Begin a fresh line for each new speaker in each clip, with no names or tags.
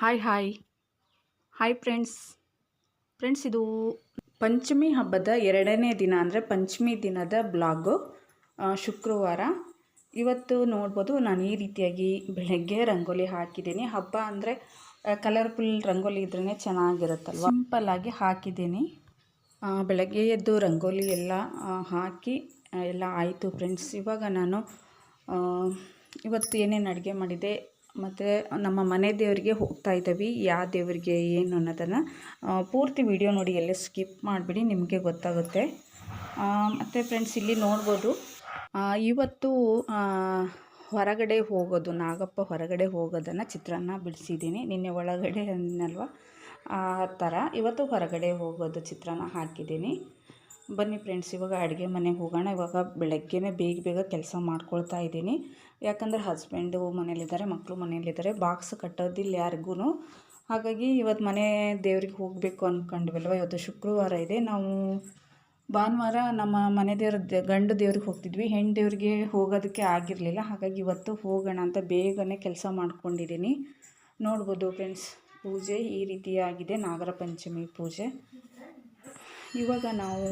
Hi hi hi friends friends ಇದು ಪಂಚಮಿ ಹಬ್ಬದ ಎರಡನೇ ದಿನ ಅಂದರೆ ಪಂಚಮಿ ದಿನದ ಬ್ಲಾಗು ಶುಕ್ರವಾರ. ಇವತ್ತು ನೋಡ್ಬೋದು ನಾನು ಈ ರೀತಿಯಾಗಿ ಬೆಳಗ್ಗೆ ರಂಗೋಲಿ ಹಾಕಿದ್ದೀನಿ. ಹಬ್ಬ ಅಂದರೆ ಕಲರ್ಫುಲ್ ರಂಗೋಲಿ ಇದ್ರೇ ಚೆನ್ನಾಗಿರುತ್ತಲ್ವ? ಸಿಂಪಲ್ಲಾಗಿ ಹಾಕಿದ್ದೀನಿ. ಬೆಳಗ್ಗೆ ಎದ್ದು ರಂಗೋಲಿ ಎಲ್ಲ ಹಾಕಿ ಎಲ್ಲ ಆಯಿತು ಫ್ರೆಂಡ್ಸ್ ಇವಾಗ ನಾನು ಇವತ್ತು ಏನೇನು ಅಡುಗೆ ಮಾಡಿದೆ? ಮತ್ತು ನಮ್ಮ ಮನೆ ದೇವರಿಗೆ ಹೋಗ್ತಾ ಇದ್ದೀವಿ. ಯಾವ ದೇವರಿಗೆ, ಏನು ಅನ್ನೋದನ್ನು ಪೂರ್ತಿ ವಿಡಿಯೋ ನೋಡಿ ಎಲ್ಲ ಸ್ಕಿಪ್ ಮಾಡಿಬಿಡಿ, ನಿಮಗೆ ಗೊತ್ತಾಗುತ್ತೆ. ಮತ್ತು ಫ್ರೆಂಡ್ಸ್ ಇಲ್ಲಿ ನೋಡ್ಬೋದು. ಇವತ್ತು ಹೊರಗಡೆ ಹೋಗೋದು, ನಾಗಪ್ಪ ಹೊರಗಡೆ ಹೋಗೋದನ್ನು ಚಿತ್ರಾನ್ನ ಬಿಡಿಸಿದ್ದೀನಿ. ನಿನ್ನೆ ಒಳಗಡೆ ಅನ್ನಲ್ವ ಆ, ಥರ. ಇವತ್ತು ಹೊರಗಡೆ ಹೋಗೋದು ಚಿತ್ರಾನ್ನ ಹಾಕಿದ್ದೀನಿ. ಬನ್ನಿ ಫ್ರೆಂಡ್ಸ್, ಇವಾಗ ಅಡುಗೆ ಮನೆಗೆ ಹೋಗೋಣ. ಇವಾಗ ಬೆಳಗ್ಗೆನೇ ಬೇಗ ಬೇಗ ಕೆಲಸ ಮಾಡ್ಕೊಳ್ತಾ ಇದ್ದೀನಿ. ಯಾಕಂದರೆ ಹಸ್ಬೆಂಡು ಮನೇಲಿದ್ದಾರೆ ಮಕ್ಕಳು ಮನೇಲಿದ್ದಾರೆ. ಬಾಕ್ಸ್ ಕಟ್ಟೋದಿಲ್ಲ ಯಾರಿಗೂ ಹಾಗಾಗಿ ಇವತ್ತು ಮನೆ ದೇವ್ರಿಗೆ ಹೋಗಬೇಕು ಅಂದ್ಕೊಂಡ್ವಲ್ವ ಇವತ್ತು ಶುಕ್ರವಾರ ಇದೆ. ನಾವು ಭಾನುವಾರ ನಮ್ಮ ಮನೆ ದೇವ್ರ ಗಂಡು ದೇವ್ರಿಗೆ ಹೋಗ್ತಿದ್ವಿ. ಹೆಣ್ಣು ದೇವ್ರಿಗೆ ಹೋಗೋದಕ್ಕೆ ಆಗಿರಲಿಲ್ಲ. ಹಾಗಾಗಿ ಇವತ್ತು ಹೋಗೋಣ ಅಂತ ಬೇಗನೆ ಕೆಲಸ ಮಾಡ್ಕೊಂಡಿದ್ದೀನಿ. ನೋಡ್ಬೋದು ಫ್ರೆಂಡ್ಸ್, ಪೂಜೆ ಈ ರೀತಿಯಾಗಿದೆ ನಾಗರ ಪಂಚಮಿ ಪೂಜೆ. ಇವಾಗ ನಾವು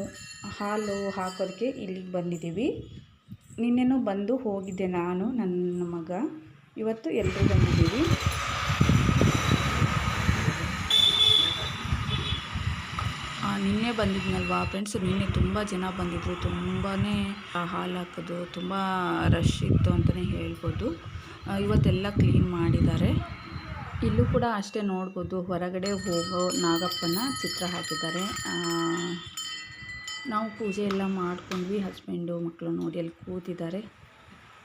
ಹಾಲು ಹಾಕೋದಕ್ಕೆ ಇಲ್ಲಿಗೆ ಬಂದಿದ್ದೀವಿ. ನಿನ್ನೆನೂ ಬಂದು ಹೋಗಿದ್ದೆ ನಾನು, ನನ್ನ ಮಗ. ಇವತ್ತು ಎಲ್ಲರೂ ಬಂದಿದ್ದೀವಿ. ನಿನ್ನೆ ಬಂದಿದ್ನಲ್ವಾ ಫ್ರೆಂಡ್ಸ್ ನಿನ್ನೆ ತುಂಬ ಜನ ಬಂದಿದ್ದರು ತುಂಬಾ ಹಾಲು ಹಾಕೋದು, ತುಂಬ ರಶ್ ಇತ್ತು ಅಂತಲೇ ಹೇಳ್ಬೋದು. ಇವತ್ತೆಲ್ಲ ಕ್ಲೀನ್ ಮಾಡಿದ್ದಾರೆ. ಇಲ್ಲೂ ಕೂಡ ಅಷ್ಟೇ ನೋಡ್ಬೋದು. ಹೊರಗಡೆ ಹೋಗೋ ನಾಗಪ್ಪನ ಚಿತ್ರ ಹಾಕಿದ್ದಾರೆ. ನಾವು ಪೂಜೆ ಎಲ್ಲ ಮಾಡ್ಕೊಂಡ್ವಿ. ಹಸ್ಬೆಂಡು ಮಕ್ಕಳು ನೋಡಿ ಅಲ್ಲಿ ಕೂತಿದ್ದಾರೆ.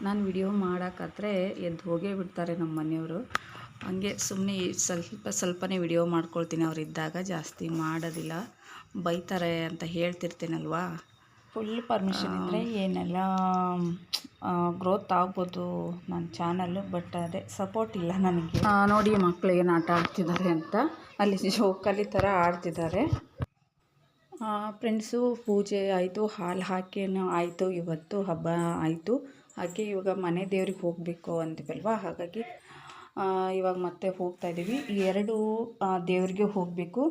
ನಾನು ವಿಡಿಯೋ ಮಾಡೋಕ್ಕಾದ್ರೆ ಎದ್ದು ಹೋಗೇ ಬಿಡ್ತಾರೆ ನಮ್ಮ ಮನೆಯವರು. ಹಂಗೆ ಸುಮ್ಮನೆ ಸ್ವಲ್ಪ ಸ್ವಲ್ಪನೇ ವಿಡಿಯೋ ಮಾಡ್ಕೊಳ್ತೀನಿ. ಅವರಿದ್ದಾಗ ಇದ್ದಾಗ ಜಾಸ್ತಿ ಮಾಡೋದಿಲ್ಲ. ಬೈತಾರೆ ಅಂತ ಹೇಳ್ತಿರ್ತೀನಲ್ವಾ? ಫುಲ್ ಪರ್ಮಿಷನ್ ಇದ್ದರೆ ಏನೆಲ್ಲ ಗ್ರೋತ್ ಆಗ್ಬೋದು ನನ್ನ ಚಾನಲ್ಲು ಬಟ್ ಅದೇ ಸಪೋರ್ಟ್ ಇಲ್ಲ ನನಗೆ. ನೋಡಿ ಮಕ್ಕಳು ಏನು ಆಟ ಆಡ್ತಿದ್ದಾರೆ ಅಂತ. ಅಲ್ಲಿ ಜೋಕಾಲಿ ಥರ ಆಡ್ತಿದ್ದಾರೆ. ಫ್ರೆಂಡ್ಸು ಪೂಜೆ ಆಯಿತು, ಹಾಲು ಹಾಕೇನು ಆಯಿತು, ಇವತ್ತು ಹಬ್ಬ ಆಯಿತು. ಹಾಗೆ ಇವಾಗ ಮನೆ ದೇವ್ರಿಗೆ ಹೋಗಬೇಕು ಅಂತೀವಲ್ವ ಹಾಗಾಗಿ ಇವಾಗ ಮತ್ತೆ ಹೋಗ್ತಾ ಇದ್ದೀವಿ ಈ ಎರಡು ದೇವ್ರಿಗೆ ಹೋಗಬೇಕು.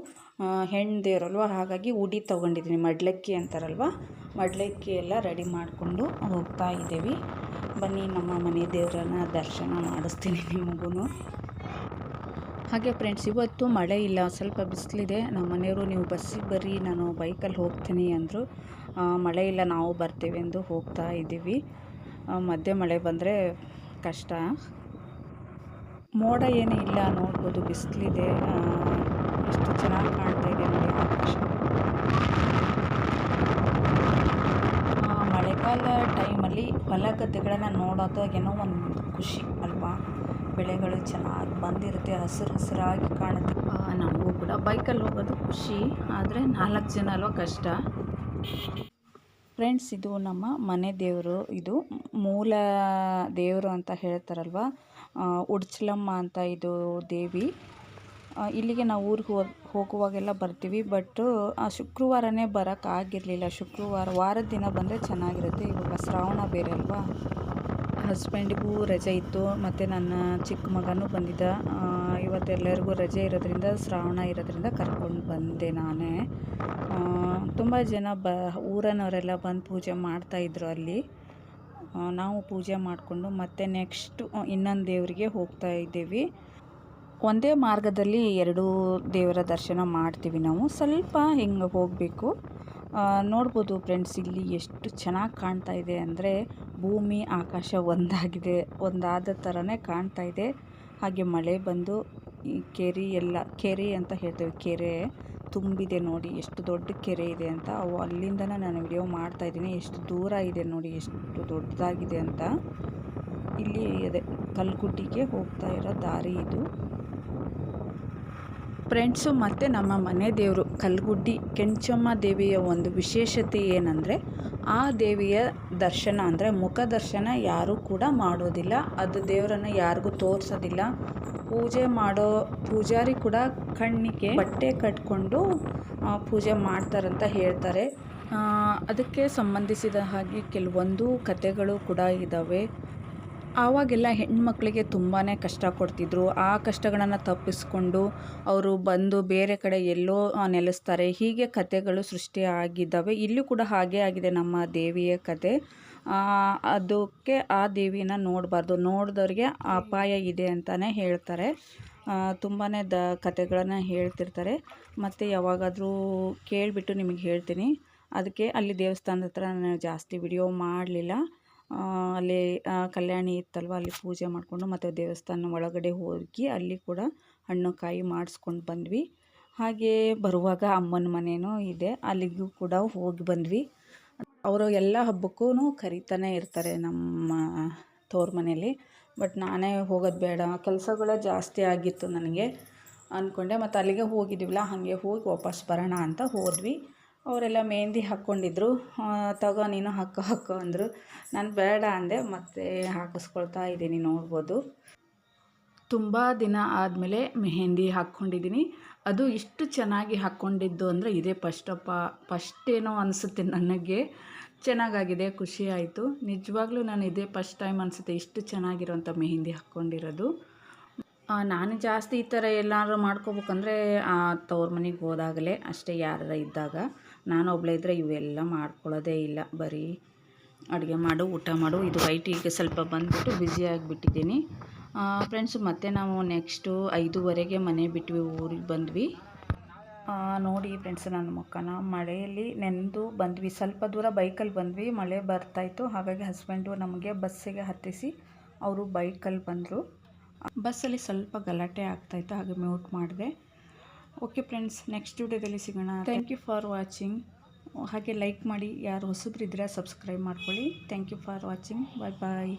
ಹೆಣ್ಣು ದೇವ್ರಲ್ವ? ಹಾಗಾಗಿ ಉಡಿ ತೊಗೊಂಡಿದ್ದೀನಿ, ಮಡ್ಲಕ್ಕಿ ಅಂತಾರಲ್ವ? ಮಡ್ಲಕ್ಕಿ ಎಲ್ಲ ರೆಡಿ ಮಾಡಿಕೊಂಡು ಹೋಗ್ತಾ ಇದ್ದೀವಿ. ಬನ್ನಿ, ನಮ್ಮ ಮನೆ ದೇವರನ್ನ ದರ್ಶನ ಮಾಡಿಸ್ತೀನಿ ನಿಮಗೂ ಹಾಗೆ ಫ್ರೆಂಡ್ಸ್ ಇವತ್ತು ಮಳೆ ಇಲ್ಲ, ಸ್ವಲ್ಪ ಬಿಸಿಲಿದೆ. ನಮ್ಮ ಮನೆಯವರು, ನೀವು ಬಸ್ಸಿಗೆ ಬರ್ರಿ, ನಾನು ಬೈಕಲ್ಲಿ ಹೋಗ್ತೀನಿ ಅಂದರು. ಮಳೆ ಇಲ್ಲ, ನಾವು ಬರ್ತೇವೆ ಎಂದು ಹೋಗ್ತಾ ಇದ್ದೀವಿ. ಮಧ್ಯ ಮಳೆ ಬಂದರೆ ಕಷ್ಟ. ಮೋಡ ಏನೂ ಇಲ್ಲ, ನೋಡ್ಬೋದು ಬಿಸಿಲಿದೆ. ಎಷ್ಟು ಚೆನ್ನಾಗಿ ಕಾಣ್ತಾ ಇದೆ ನೋಡಿ ಆಕಾಶ ಆ, ಮಳೆಗಾಲ ಟೈಮಲ್ಲಿ ಹೊಲ ಗದ್ದೆಗಳನ್ನು ನೋಡೋದು ಏನೋ ಒಂದು ಖುಷಿ ಅಲ್ವಾ? ಬೆಳೆಗಳು ಚೆನ್ನಾಗಿ ಬಂದಿರುತ್ತೆ ಹಸಿರು ಹಸಿರಾಗಿ ಕಾಣುತ್ತೆ. ನಮಗೂ ಕೂಡ ಬೈಕಲ್ಲಿ ಹೋಗೋದು ಖುಷಿ ಆದರೆ ನಾಲ್ಕು ಜನ ಅಲ್ವಾ ಕಷ್ಟ. ಫ್ರೆಂಡ್ಸ್ ಇದು ನಮ್ಮ ಮನೆ ದೇವರು ಇದು ಮೂಲ ದೇವರು ಅಂತ ಹೇಳ್ತಾರಲ್ವ? ಉಡ್ಚಲಮ್ಮ ಅಂತ ಇದು ದೇವಿ. ಇಲ್ಲಿಗೆ ನಾವು ಊರಿಗೆ ಹೋಗುವಾಗೆಲ್ಲ ಬರ್ತೀವಿ ಬಟ್ ಆ, ಶುಕ್ರವಾರನೇ ಬರೋಕ್ಕಾಗಿರಲಿಲ್ಲ ಶುಕ್ರವಾರ, ವಾರದ ದಿನ ಬಂದರೆ ಚೆನ್ನಾಗಿರುತ್ತೆ. ಇವಾಗ ಶ್ರಾವಣ ಬೇರೆ ಅಲ್ವಾ? ಹಸ್ಬೆಂಡಿಗೂ ರಜೆ ಇತ್ತು, ಮತ್ತು ನನ್ನ ಚಿಕ್ಕ ಮಗನೂ ಬಂದಿದ್ದ. ಇವತ್ತೆಲ್ಲರಿಗೂ ರಜೆ ಇರೋದ್ರಿಂದ, ಶ್ರಾವಣ ಇರೋದ್ರಿಂದ ಕರ್ಕೊಂಡು ಬಂದೆ ನಾನೇ. ತುಂಬ ಜನ ಬ, ಊರನವರೆಲ್ಲ ಬಂದು ಪೂಜೆ ಮಾಡ್ತಾಯಿದ್ರು ಅಲ್ಲಿ. ನಾವು ಪೂಜೆ ಮಾಡಿಕೊಂಡು ಮತ್ತೆ ನೆಕ್ಸ್ಟು ಇನ್ನೊಂದು ದೇವರಿಗೆ ಹೋಗ್ತಾ ಇದ್ದೀವಿ. ಒಂದೇ ಮಾರ್ಗದಲ್ಲಿ ಎರಡೂ ದೇವರ ದರ್ಶನ ಮಾಡ್ತೀವಿ ನಾವು. ಸ್ವಲ್ಪ ಹಿಂಗೆ ಹೋಗಬೇಕು? ನೋಡ್ಬೋದು ಫ್ರೆಂಡ್ಸ್, ಇಲ್ಲಿ ಎಷ್ಟು ಚೆನ್ನಾಗಿ ಕಾಣ್ತಾ ಇದೆ ಅಂದರೆ ಭೂಮಿ, ಆಕಾಶ ಒಂದಾಗಿದೆ. ಒಂದಾದ ಥರನೇ ಕಾಣ್ತಾ ಇದೆ. ಹಾಗೆ ಮಳೆ ಬಂದು ಈ ಕೆರೆ ಎಲ್ಲ, ಕೆರೆ ಅಂತ ಹೇಳ್ತೇವೆ. ಕೆರೆ ತುಂಬಿದೆ ನೋಡಿ, ಎಷ್ಟು ದೊಡ್ಡ ಕೆರೆ ಇದೆ ಅಂತ. ಅವು ಅಲ್ಲಿಂದನೇ ನಾನು ವಿಡಿಯೋ ಮಾಡ್ತಾ ಇದ್ದೀನಿ. ಎಷ್ಟು ದೂರ ಇದೆ ನೋಡಿ, ಎಷ್ಟು ದೊಡ್ಡದಾಗಿದೆ ಅಂತ. ಇಲ್ಲಿ ಅದೇ ಕಲ್ಗುಡ್ಡಿಗೆ ಹೋಗ್ತಾ ಇರೋ ದಾರಿ ಇದು. ಫ್ರೆಂಡ್ಸು ಮತ್ತು ನಮ್ಮ ಮನೆ ದೇವರು ಕಲ್ಗುಡ್ಡಿ ಕೆಂಚಮ್ಮ ದೇವಿಯ ಒಂದು ವಿಶೇಷತೆ ಏನಂದರೆ, ಆ ದೇವಿಯ ದರ್ಶನ ಅಂದರೆ ಮುಖ ದರ್ಶನ ಯಾರೂ ಕೂಡ ಮಾಡೋದಿಲ್ಲ. ಅದು ದೇವರನ್ನು ಯಾರಿಗೂ ತೋರಿಸೋದಿಲ್ಲ. ಪೂಜೆ ಮಾಡೋ ಪೂಜಾರಿ ಕೂಡ ಕಣ್ಣಿಗೆ ಬಟ್ಟೆ ಕಟ್ಕೊಂಡು ಪೂಜೆ ಮಾಡ್ತಾರಂತ ಹೇಳ್ತಾರೆ. ಅದಕ್ಕೆ ಸಂಬಂಧಿಸಿದ ಹಾಗೆ ಕೆಲವೊಂದು ಕಥೆಗಳು ಕೂಡ ಇದ್ದಾವೆ ಆವಾಗೆಲ್ಲ ಹೆಣ್ಮಕ್ಳಿಗೆ ತುಂಬಾ ಕಷ್ಟ ಕೊಡ್ತಿದ್ರು. ಆ ಕಷ್ಟಗಳನ್ನು ತಪ್ಪಿಸ್ಕೊಂಡು ಅವರು ಬಂದು ಬೇರೆ ಕಡೆ ಎಲ್ಲೋ ನೆಲೆಸ್ತಾರೆ. ಹೀಗೆ ಕಥೆಗಳು ಸೃಷ್ಟಿ ಆಗಿದ್ದಾವೆ. ಇಲ್ಲೂ ಕೂಡ ಹಾಗೆ ಆಗಿದೆ ನಮ್ಮ ದೇವಿಯ ಕತೆ. ಅದಕ್ಕೆ ಆ ದೇವಿನ ನೋಡಬಾರ್ದು. ನೋಡಿದವ್ರಿಗೆ ಅಪಾಯ ಇದೆ ಅಂತಲೇ ಹೇಳ್ತಾರೆ. ತುಂಬಾ ದ ಕತೆಗಳನ್ನು ಹೇಳ್ತಿರ್ತಾರೆ. ಮತ್ತು ಯಾವಾಗಾದರೂ ಕೇಳಿಬಿಟ್ಟು ನಿಮಗೆ ಹೇಳ್ತೀನಿ. ಅದಕ್ಕೆ ಅಲ್ಲಿ ದೇವಸ್ಥಾನದ ಹತ್ರ ನಾನು ಜಾಸ್ತಿ ವಿಡಿಯೋ ಮಾಡಲಿಲ್ಲ. ಅಲ್ಲಿ ಕಲ್ಯಾಣಿ ಇತ್ತಲ್ವ, ಅಲ್ಲಿ ಪೂಜೆ ಮಾಡಿಕೊಂಡು ಮತ್ತು ದೇವಸ್ಥಾನ ಒಳಗಡೆ ಹೋಗಿ ಅಲ್ಲಿ ಕೂಡ ಹಣ್ಣು ಕಾಯಿ ಮಾಡಿಸ್ಕೊಂಡು ಬಂದ್ವಿ. ಹಾಗೆ ಬರುವಾಗ ಅಮ್ಮನ ಮನೆಯೂ ಇದೆ, ಅಲ್ಲಿಗೂ ಕೂಡ ಹೋಗಿ ಬಂದ್ವಿ. ಅವರು ಎಲ್ಲ ಹಬ್ಬಕ್ಕೂ ಕರಿತಾನೆ ಇರ್ತಾರೆ ನಮ್ಮ ತೋರ್ ಮನೇಲಿ, ಬಟ್ ನಾನೇ ಹೋಗೋದು ಬೇಡ. ಕೆಲಸಗಳೇ ಜಾಸ್ತಿ ಆಗಿತ್ತು ನನಗೆ ಅಂದ್ಕೊಂಡೆ ಮತ್ತು ಅಲ್ಲಿಗೆ ಹೋಗಿದ್ದೀವಲ್ಲ ಹಾಗೆ ಹೋಗಿ ವಾಪಸ್ ಬರೋಣ ಅಂತ ಹೋದ್ವಿ. ಅವರೆಲ್ಲ ಮೆಹೆಂದಿ ಹಾಕ್ಕೊಂಡಿದ್ರು. ತಗೋ, ನೀನು ಹಾಕೋ ಹಾಕೋ ಅಂದರು. ನಾನು ಬೇಡ ಅಂದೆ, ಮತ್ತೆ ಹಾಕಿಸ್ಕೊಳ್ತಾ ಇದ್ದೀನಿ, ನೋಡ್ಬೋದು. ತುಂಬ ದಿನ ಆದಮೇಲೆ ಮೆಹೆಂದಿ ಹಾಕ್ಕೊಂಡಿದ್ದೀನಿ. ಅದು ಇಷ್ಟು ಚೆನ್ನಾಗಿ ಹಾಕ್ಕೊಂಡಿದ್ದು ಅಂದರೆ ಇದೇ ಫಸ್ಟಪ್ಪ ಫಸ್ಟ್ ಏನೋ ಅನಿಸುತ್ತೆ ನನಗೆ. ಚೆನ್ನಾಗಾಗಿದೆ, ಖುಷಿ ಆಯಿತು. ನಿಜವಾಗ್ಲೂ ನಾನು ಇದೇ ಫಸ್ಟ್ ಟೈಮ್ ಅನಿಸುತ್ತೆ ಇಷ್ಟು ಚೆನ್ನಾಗಿರೋಂಥ ಮೆಹೆಂದಿ ಹಾಕ್ಕೊಂಡಿರೋದು. ನಾನು ಜಾಸ್ತಿ ಈ ಥರ ಎಲ್ಲಾದ್ರು ಮಾಡ್ಕೋಬೇಕಂದ್ರೆ ತವ್ರ ಮನೆಗೆ ಹೋದಾಗಲೇ ಅಷ್ಟೇ ಯಾರ ಇದ್ದಾಗ ನಾನು ಒಬ್ಬಳೇ ಇದ್ದರೆ ಇವೆಲ್ಲ ಮಾಡ್ಕೊಳ್ಳೋದೇ ಇಲ್ಲ. ಬರೀ ಅಡುಗೆ ಮಾಡು ಊಟ ಮಾಡು. ಇದು ವೈಟ್ ಈಗ ಸ್ವಲ್ಪ ಬಂದುಬಿಟ್ಟು ಬ್ಯುಸಿ ಆಗಿಬಿಟ್ಟಿದ್ದೀನಿ. ಫ್ರೆಂಡ್ಸ್ ಮತ್ತೆ ನಾವು ನೆಕ್ಸ್ಟು ಐದೂವರೆಗೆ ಮನೆ ಬಿಟ್ವಿ ಊರಿಗೆ ಬಂದ್ವಿ. ಆ, ನೋಡಿ ಫ್ರೆಂಡ್ಸ್ ನನ್ನ ಮುಖನ ಮಳೆಯಲ್ಲಿ ನೆಂದು ಬಂದ್ವಿ. ಸ್ವಲ್ಪ ದೂರ ಬೈಕಲ್ಲಿ ಬಂದ್ವಿ. ಮಳೆ ಬರ್ತಾಯಿತ್ತು ಹಾಗಾಗಿ ಹಸ್ಬೆಂಡು ನಮಗೆ ಬಸ್ಸಿಗೆ ಹತ್ತಿಸಿ ಅವರು ಬೈಕಲ್ಲಿ ಬಂದರು. ಬಸ್ಸಲ್ಲಿ ಸ್ವಲ್ಪ ಗಲಾಟೆ ಆಗ್ತಾಯಿತ್ತು, ಹಾಗೆ ಮ್ಯೂಟ್ ಮಾಡಿದೆ. ಓಕೆ ಫ್ರೆಂಡ್ಸ್, ನೆಕ್ಸ್ಟ್ ವಿಡಿಯೋದಲ್ಲಿ ಸಿಗೋಣ. ಥ್ಯಾಂಕ್ ಯು ಫಾರ್ ವಾಚಿಂಗ್ ಹಾಗೆ ಲೈಕ್ ಮಾಡಿ, ಯಾರು ಹೊಸಬ್ರಿದ್ರೆ ಸಬ್ಸ್ಕ್ರೈಬ್ ಮಾಡ್ಕೊಳ್ಳಿ. Thank you for watching bye bye